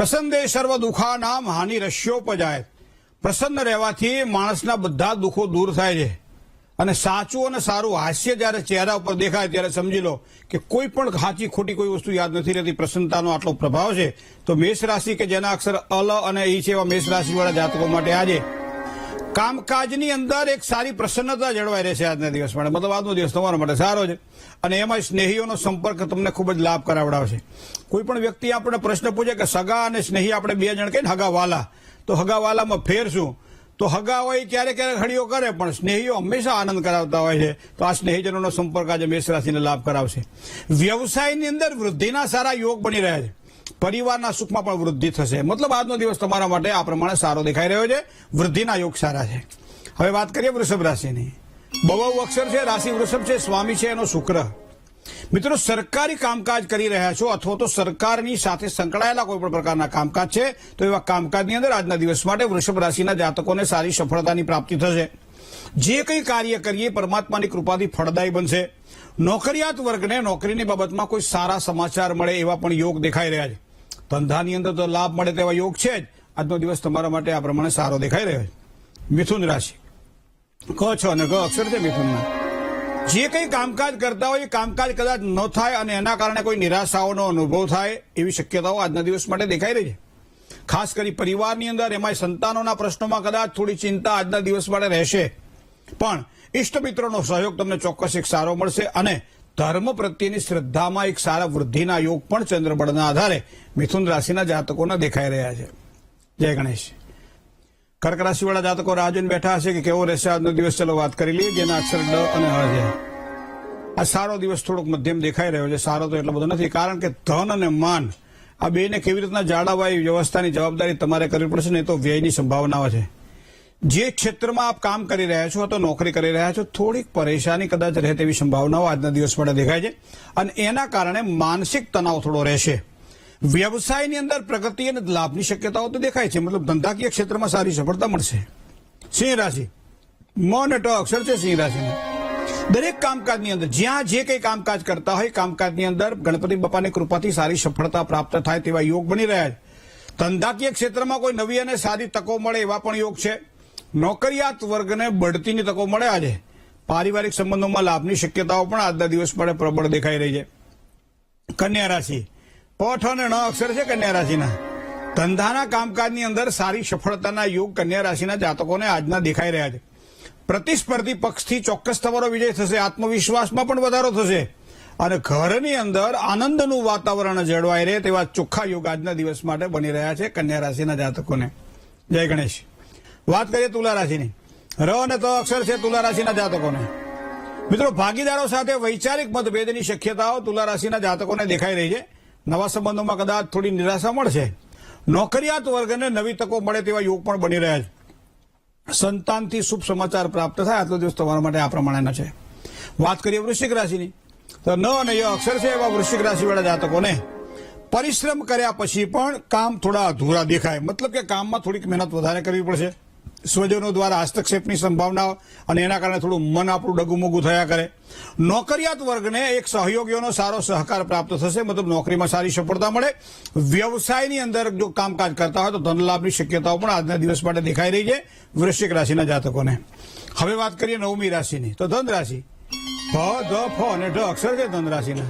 પ્રસન્ન સર્વ દુઃખા નામ હાનિ રસ્યોપજાય પ્રસન્ન રહેવાથી માણસના બધા દુઃખો દૂર થાય છે. અને સાચું અને સારું હાસ્ય જ્યારે ચહેરા ઉપર દેખાય ત્યારે સમજી લો કે કોઈ પણ સાચી ખોટી કોઈ વસ્તુ યાદ નથી રહેતી. પ્રસન્નતાનો આટલો પ્રભાવ છે. તો મેષ રાશિ કે જેના અક્ષર અલ અને ઈ છે એવા મેષ રાશિવાળા જાતકો માટે આજે કામકાજની અંદર એક સારી પ્રસન્નતા જળવાઈ રહેશે આજના દિવસ માટે. મતલબ આજનો દિવસ તમારા માટે સારો છે. અને એમાં સ્નેહીઓનો સંપર્ક તમને ખૂબ જ લાભ કરાવડાવશે. કોઈ પણ વ્યક્તિ આપણે પ્રશ્ન પૂછે કે સગા અને સ્નેહી આપણે બે જણ કહીએ ને હગા તો હગાવાલામાં ફેરશું તો હગા હોય ક્યારેક ક્યારેક હળીઓ કરે, પણ સ્નેહીઓ હંમેશા આનંદ કરાવતા હોય છે. તો આ સ્નેહીજનોનો સંપર્ક આજે મેષ રાશિને લાભ કરાવશે. વ્યવસાયની અંદર વૃદ્ધિના સારા યોગ બની રહ્યા છે. પરિવારના સુખમાં પણ વૃદ્ધિ થશે. મતલબ આજનો દિવસ તમારા માટે આ પ્રમાણે સારો દેખાઈ રહ્યો છે. વૃદ્ધિના યોગ સારા છે. હવે વાત કરીએ વૃષભ રાશિની. બહુ અક્ષર છે, રાશિ વૃષભ છે, સ્વામી છે, એનો શુક્ર. મિત્રો, સરકારી કામકાજ કરી રહ્યા છો અથવા તો સરકારની સાથે સંકળાયેલા કોઈ પણ પ્રકારના કામકાજ છે, તો એવા કામકાજની અંદર આજના દિવસ માટે વૃષભ રાશિના જાતકોને સારી સફળતાની પ્રાપ્તિ થશે. જે કંઈ કાર્ય કરીએ, પરમાત્માની કૃપાથી ફળદાયી બનશે. નોકરિયાત વર્ગને નોકરીની બાબતમાં કોઈ સારા સમાચાર મળે એવા પણ યોગ દેખાઈ રહ્યા છે. ધંધાની અંદર તો લાભ મળે તેવા યોગ છે જ. આજનો દિવસ તમારા માટે આ પ્રમાણે સારો દેખાઈ રહ્યો છે. મિથુન રાશિ. ક, છ અને ગ અક્ષર છે મિથુનના. જે કંઈ કામકાજ કરતા હોય એ કામકાજ કદાચ ન થાય અને એના કારણે કોઈ નિરાશાઓનો અનુભવ થાય એવી શક્યતાઓ આજના દિવસ માટે દેખાઈ રહી છે. ખાસ કરી પરિવારની અંદર એમાં સંતાનોના પ્રશ્નોમાં કદાચ થોડી ચિંતા આજના દિવસ માટે રહેશે. પણ ઇષ્ટ મિત્રોનો સહયોગ તમને ચોક્કસ એક સારો મળશે અને ધર્મ પ્રત્યેની શ્રદ્ધામાં એક સારા વૃદ્ધિના યોગ પણ ચંદ્રબળના આધારે મિથુન રાશિના જાતકોના દેખાઈ રહ્યા છે. જય ગણેશ. કર્ક રાશિવાળા જાતકો રાહ બેઠા હશે કે કેવો રહેશે આજનો દિવસ? ચલો વાત કરી લઈએ જેના અક્ષર ડ અને હ છે. આ સારો દિવસ થોડોક મધ્યમ દેખાઈ રહ્યો છે. સારો તો એટલો બધો નથી, કારણ કે ધન અને માન આ બેને કેવી રીતના જાળવવા એ વ્યવસ્થાની જવાબદારી તમારે કરવી પડશે, નહીં તો વ્યયની સંભાવનાઓ છે. જે ક્ષેત્રમાં આપ કામ કરી રહ્યા છો અથવા નોકરી કરી રહ્યા છો, થોડીક પરેશાની કદાચ રહે તેવી સંભાવનાઓ આજના દિવસ માટે દેખાય છે. અને એના કારણે માનસિક તણાવ થોડો રહેશે. વ્યવસાયની અંદર પ્રગતિ અને લાભની શક્યતાઓ તો દેખાય છે, મતલબ ધંધાકીય ક્ષેત્રમાં સારી સફળતા મળશે. સિંહ રાશિ. મોન અટો અક્ષર છે સિંહ રાશિના. દરેક કામકાજની અંદર, જ્યાં જે કંઈ કામકાજ કરતા હોય, કામકાજની અંદર ગણપતિ બાપાની કૃપાથી સારી સફળતા પ્રાપ્ત થાય તેવા યોગ બની રહ્યા છે. ધંધાકીય ક્ષેત્રમાં કોઈ નવી અને સારી તકો મળે એવા પણ યોગ છે. નોકરિયાત વર્ગને બઢતીની તકો મળે આજે. પારિવારિક સંબંધોમાં લાભની શક્યતાઓ પણ આજના દિવસ માટે પ્રબળ દેખાઈ રહી છે. કન્યા રાશિ. પઠ અને ન અક્ષર છે કન્યા રાશિના. ધંધાના કામકાજની અંદર સારી સફળતાના યોગ કન્યા રાશિના જાતકોને આજના દેખાઈ રહ્યા છે. પ્રતિસ્પર્ધી પક્ષથી ચોક્કસ તમારો વિજય થશે, આત્મવિશ્વાસમાં પણ વધારો થશે અને ઘરની અંદર આનંદનું વાતાવરણ જળવાઈ રહે તેવા ચોખ્ખા યોગ આજના દિવસ માટે બની રહ્યા છે કન્યા રાશિના જાતકોને. જય ગણેશ. વાત કરીએ તુલા રાશિની. ર અને ત અક્ષર છે તુલા રાશિના જાતકોને. મિત્રો, ભાગીદારો સાથે વૈચારિક મતભેદની શક્યતાઓ તુલા રાશિના જાતકોને દેખાઈ રહી છે. નવા સંબંધોમાં કદાચ થોડી નિરાશા મળશે. નોકરિયાત વર્ગને નવી તકો મળે તેવા યોગ પણ બની રહ્યા છે. સંતાનથી શુભ સમાચાર પ્રાપ્ત થાય આટલો દિવસ તમારા માટે આ પ્રમાણેના છે. વાત કરીએ વૃશ્ચિક રાશિની. તો ન અને ય અક્ષર છે એવા વૃશ્ચિક રાશિવાળા જાતકોને. પરિશ્રમ કર્યા પછી પણ કામ થોડા અધૂરા દેખાય. મતલબ કે કામમાં થોડીક મહેનત વધારે કરવી પડશે. સ્વજનો દ્વારા હસ્તક્ષેપની સંભાવનાઓ અને એના કારણે થોડું મન આપણું ડગુમગુ થયા કરે. નોકરિયાત વર્ગને એક સહયોગીઓનો સારો સહકાર પ્રાપ્ત થશે. મતલબ નોકરીમાં સારી સફળતા મળે. વ્યવસાયની અંદર જો કામકાજ કરતા હોય તો ધનલાભની શક્યતાઓ પણ આજના દિવસ માટે દેખાઈ રહી છે વૃશ્ચિક રાશિના જાતકોને. હવે વાત કરીએ નવમી રાશિની. તો ધન રાશિ. ભ ધ, ફ અને ઢ અક્ષર છે ધન રાશિના.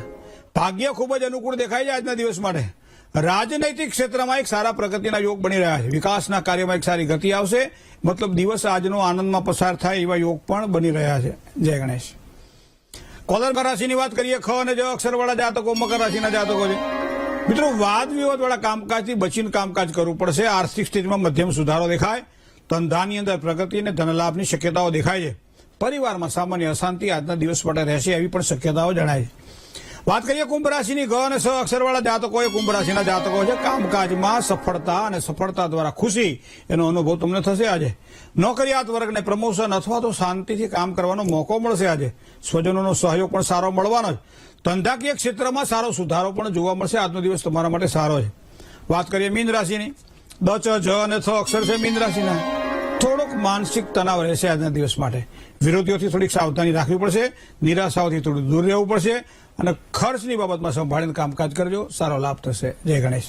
ભાગ્ય ખૂબ જ અનુકૂળ દેખાય છે આજના દિવસ માટે. રાજનૈતિક ક્ષેત્રમાં એક સારા પ્રગતિના યોગ બની રહ્યા છે. વિકાસના કાર્યમાં એક સારી ગતિ આવશે. મતલબ દિવસ આજનો આનંદમાં પસાર થાય એવા યોગ પણ બની રહ્યા છે. જય ગણેશ. કોલર રાશિની વાત કરીએ, ખ અને જ અક્ષરવાળા જાતકો, મકર રાશિના જાતકો છે. મિત્રો, વાદ વિવાદવાળા કામકાજથી બચીને કામકાજ કરવું પડશે. આર્થિક સ્થિતિમાં મધ્યમ સુધારો દેખાય. ધંધાની અંદર પ્રગતિ અને ધનલાભની શક્યતાઓ દેખાય છે. પરિવારમાં સામાન્ય અશાંતિ આજના દિવસ માટે રહેશે એવી પણ શક્યતાઓ જણાય છે. વાત કરીએ કુંભ રાશિની ગ અને સ અક્ષરવાળા જાતકો એ કુંભ રાશિના જાતકો છે કામકાજમાં સફળતા અને સફળતા દ્વારા ખુશી. એનો અનુભવ તમને થશે આજે. નોકરિયાત વર્ગને પ્રમોશન અથવા તો શાંતિથી કામ કરવાનો મોકો મળશે આજે. સ્વજનોનો સહયોગ પણ સારો મળવાનો છે ધંધાકીય ક્ષેત્રમાં સારો સુધારો પણ જોવા મળશે. આજનો દિવસ તમારા માટે સારો છે. વાત કરીએ મીન રાશિની. દ, ચ, જ અને થ અક્ષર છે મીન રાશિના. માનસિક તણાવ રહેશે આજના દિવસ માટે. વિરોધીઓથી થોડીક સાવધાની રાખવી પડશે, નિરાશાઓથી થોડું દૂર રહેવું પડશે અને ખર્ચની બાબતમાં સંભાળીને કામકાજ કરજો. સારો લાભ થશે. જય ગણેશ.